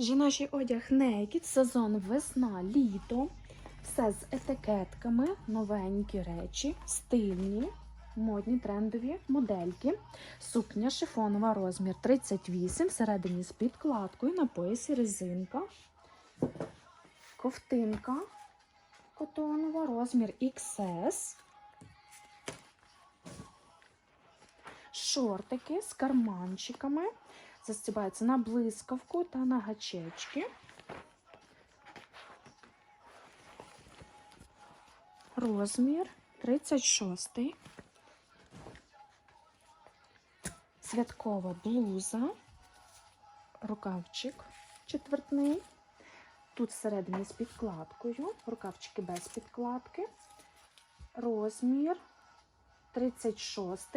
Жіночий одяг Naked, сезон весна, літо. Все з етикетками, новенькі речі, стильні, модні трендові модельки. Сукня шифонова розмір 38, всередині з підкладкою, на поясі резинка. Ковтинка котонова, розмір XS. Шортики з карманчиками. Застібаються на блискавку та на гачечки. Розмір 36. Святкова блуза, рукавчик четвертний. Тут всередині з підкладкою, рукавчики без підкладки. Розмір 36.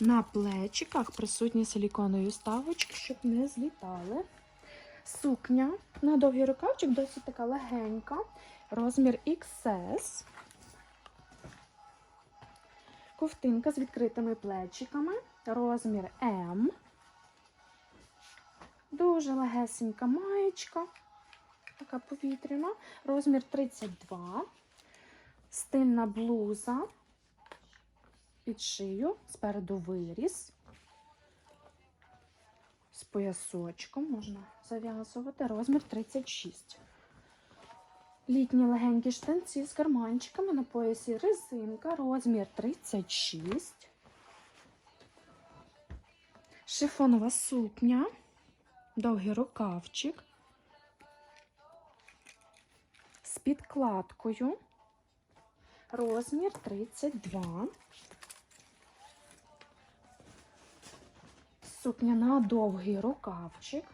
На плечиках присутні силіконові вставочки, щоб не злітали. Сукня на довгий рукавчик, досить така легенька. Розмір XS. Ковтинка з відкритими плечиками. Розмір М. Дуже легесенька маєчка. Така повітряна. Розмір 32. Стильна блуза під шию, спереду виріз. З поясочком можна зав'язувати. Розмір 36. Літні легенькі штанці з карманчиками на поясі резинка, розмір 36. Шифонова сукня, довгий рукавчик з підкладкою. Розмір 32. Сукня на довгий рукавчик.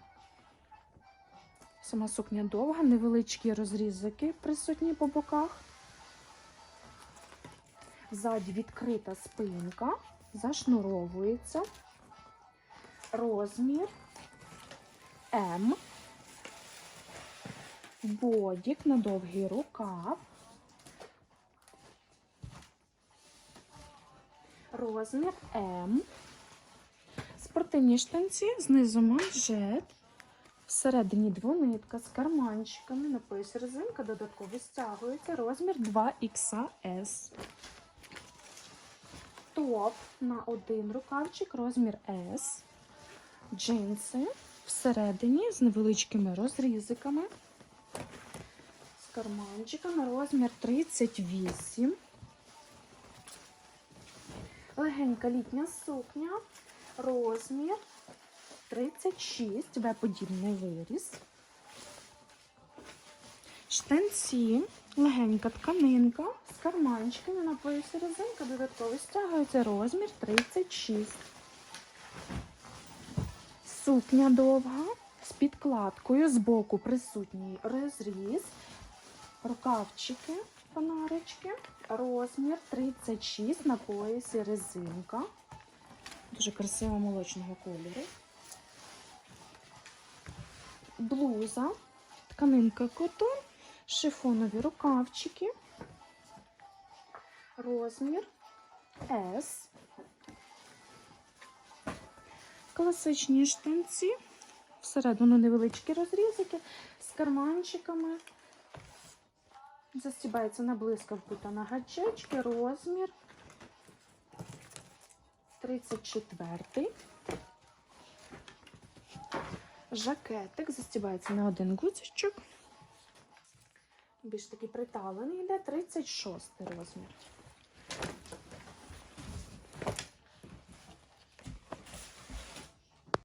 Сама сукня довга, невеличкі розрізики присутні по боках. Ззаді відкрита спинка, зашнуровується. Розмір М. Бодік на довгий рукав. Розмір М. Спортивні штанці, знизу манжет. Всередині двонитка з карманчиками, на пояс резинка додатково стягується. Розмір 2XS. Топ на один рукавчик, розмір S. Джинси всередині з невеличкими розрізиками. З карманчиками, розмір 38. Легенька літня сукня, розмір 36, В-подібний виріс. Штанці, легенька тканинка. З карманчиками на поясі резинка, додатково стягується. Розмір 36. Сукня довга. З підкладкою, збоку присутній розріз, рукавчики, фонарички, розмір 36 на поясі резинка. Дуже красиво молочного кольору. Блуза, тканинка котон, шифонові рукавчики, розмір S. Класичні штанці, всередину невеличкі розрізики з карманчиками. Застібається на блискавку та на гачечки, розмір 34. Жакетик застібається на один гудзичок. Більш такий приталений йде 36 розмір.